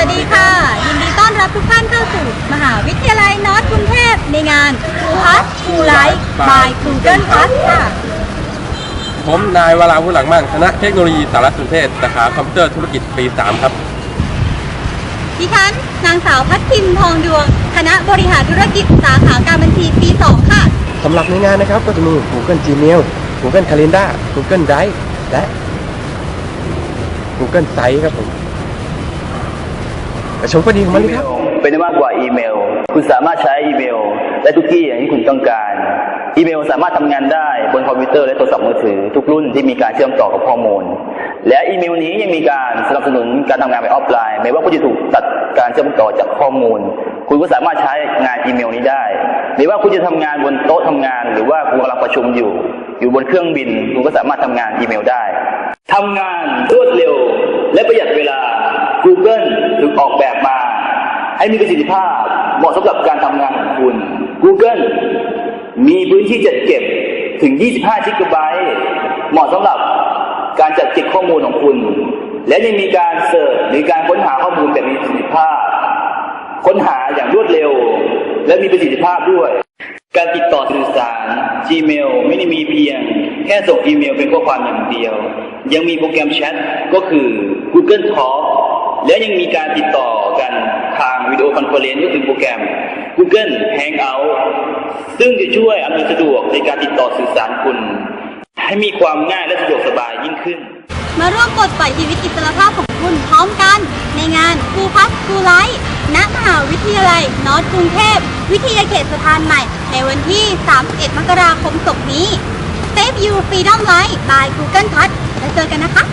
วัสดีค่ะ ยินดีต้อนรับทุกท่านเข้าสู่ มหาวิทยาลัยนอร์ทกรุงเทพในงานพัททูไลท์บาย Google Plus ค่ะ ผมนายวราวุฒิหลังมั่งคณะเทคโนโลยีสารสนเทศสาขาคอมพิวเตอร์ธุรกิจปี 3 ครับ ดิฉันนางสาวพัฒพิมพ์ทองดวง คณะบริหารธุรกิจสาขาการบัญชีปี 2 ค่ะ สำหรับในงานนะครับก็จะมี Google Gmail Google Calendar Google Drive และ Google Site ครับผมไป ชมก็ดีของมันเลยครับ เป็นมากกว่าอีเมล คุณสามารถใช้อีเมลได้ทุกที่อย่างที่คุณต้องการ อีเมลสามารถทำงานได้บนคอมพิวเตอร์และโทรศัพท์มือถือ ทุกรุ่นที่มีการเชื่อมต่อกับข้อมูล และอีเมลนี้ยังมีการสนับสนุนการทำงานแบบออฟไลน์ ไม่ว่าคุณจะถูกตัดการเชื่อมต่อจากข้อมูล คุณก็สามารถใช้งานอีเมลนี้ได้ไม่ว่าคุณจะทำงานบนโต๊ะทำงาน หรือว่าคุณกำลังประชุมอยู่ อยู่บนเครื่องบิน คุณก็สามารถทำงานอีเมลได้ทำงานรวดเร็ว Google ถึงออกแบบมา ให้มีประสิทธิภาพเหมาะสำหรับการทำงานของคุณ Google มีพื้นที่จัดเก็บถึง 25จิกะไบต์เหมาะสำหรับการจัดเก็บข้อมูลของคุณ และยังมีการเสิร์ชหรือการค้นหาข้อมูลแบบมีประสิทธิภาพ ค้นหาอย่างรวดเร็ว และมีประสิทธิภาพด้วย การติดต่อสื่อสาร Gmail ไม่ได้มีเพียง แค่ส่งอีเมลเป็นข้อความอย่างเดียว ยังมีโปรแกรมแชทก็คือ Google Talk และยังมีการติดต่อกันทางวิดีโอคอนเฟอเรนซ์ก็คือโปรแกรม Google Hangout ซึ่งจะช่วยอำนวยสะดวกในการติดต่อสื่อสารคุณ ให้มีความง่ายและสะดวกสบายยิ่งขึ้น มาร่วมปลดปล่อยชีวิตอิสรภาพของคุณพร้อมกัน ในงานครูพัฒครูไลท์ณมหาวิทยาลัยนอร์ทกรุงเทพ วิทยาเขตสะพานใหม่ ในวันที่ 31 มกราคมศกนี้ Save You Freedom Light by Google Plus แล้วเจอกันนะคะ